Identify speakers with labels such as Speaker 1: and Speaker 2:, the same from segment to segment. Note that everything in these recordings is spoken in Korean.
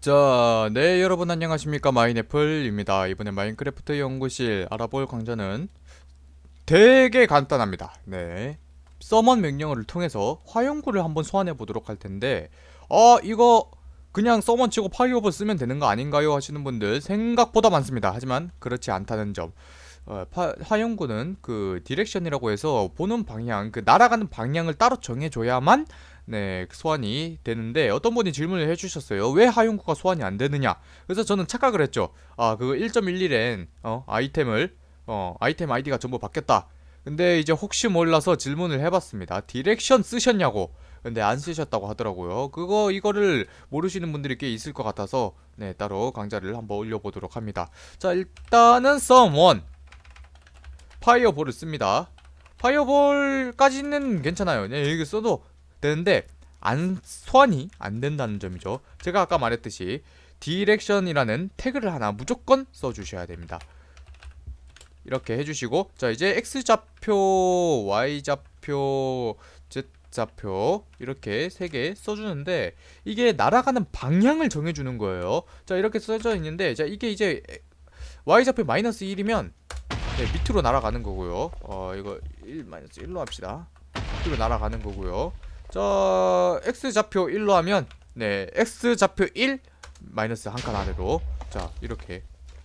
Speaker 1: 자, 네 여러분 안녕하십니까 마인애플입니다. 이번에 마인크래프트 연구실 알아볼 강좌는 되게 간단합니다. 네, 서먼 명령어를 통해서 화용구를 한번 소환해 보도록 할 텐데, 어 이거 그냥 서먼 치고 파이어볼 쓰면 되는 거 아닌가요 하시는 분들 생각보다 많습니다. 하지만 그렇지 않다는 점. 어, 파, 화용구는 그 디렉션이라고 해서 보는 방향, 그 날아가는 방향을 따로 정해줘야만 네, 소환이 되는데 어떤 분이 질문을 해주셨어요. 왜 하용구가 소환이 안 되느냐? 그래서 저는 착각을 했죠. 아, 그거 1.11엔 어, 아이템을 어, 아이템 아이디가 전부 바뀌었다. 근데 이제 혹시 몰라서 질문을 해봤습니다. 디렉션 쓰셨냐고. 근데 안 쓰셨다고 하더라고요. 그거 이거를 모르시는 분들이 꽤 있을 것 같아서 네 따로 강좌를 한번 올려보도록 합니다. 자 일단은 썸원 파이어볼을 씁니다. 파이어볼까지는 괜찮아요. 네, 여기 써도 되는데 안 소환이 안 된다는 점이죠. 제가 아까 말했듯이 디렉션이라는 태그를 하나 무조건 써주셔야 됩니다. 이렇게 해주시고 자 이제 x 좌표, y 좌표, z 좌표 이렇게 세 개 써주는데 이게 날아가는 방향을 정해주는 거예요. 자 이렇게 써져 있는데 자 이게 이제 y 좌표 마이너스 1이면 네, 밑으로 날아가는 거고요. 어 이거 1 마이너스 1로 합시다. 밑으로 날아가는 거고요. 자 x 좌표 1로 하면 네 x 좌표 1 마이너스 한 칸 아래로 자 이렇게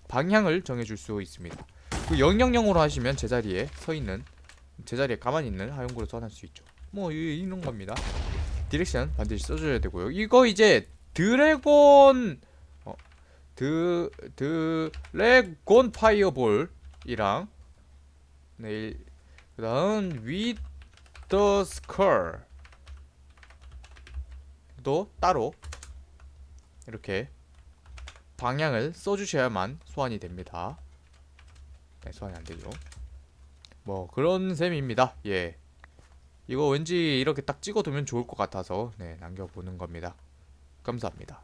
Speaker 1: 방향을 정해 줄 수 있습니다. 그 000으로 하시면 제자리에 서 있는 제자리에 가만히 있는 하용구를 소환할 수 있죠. 뭐 이- 이런 겁니다. 디렉션 반드시 써줘야 되고요. 이거 이제 드래곤 어, 드 드래곤 파이어볼 이랑 네 그 다음 위더 스컬 도 따로 이렇게 방향을 써주셔야만 소환이 됩니다. 네, 소환이 안 되죠. 뭐 그런 셈입니다. 예. 이거 왠지 이렇게 딱 찍어두면 좋을 것 같아서 네 남겨보는 겁니다. 감사합니다.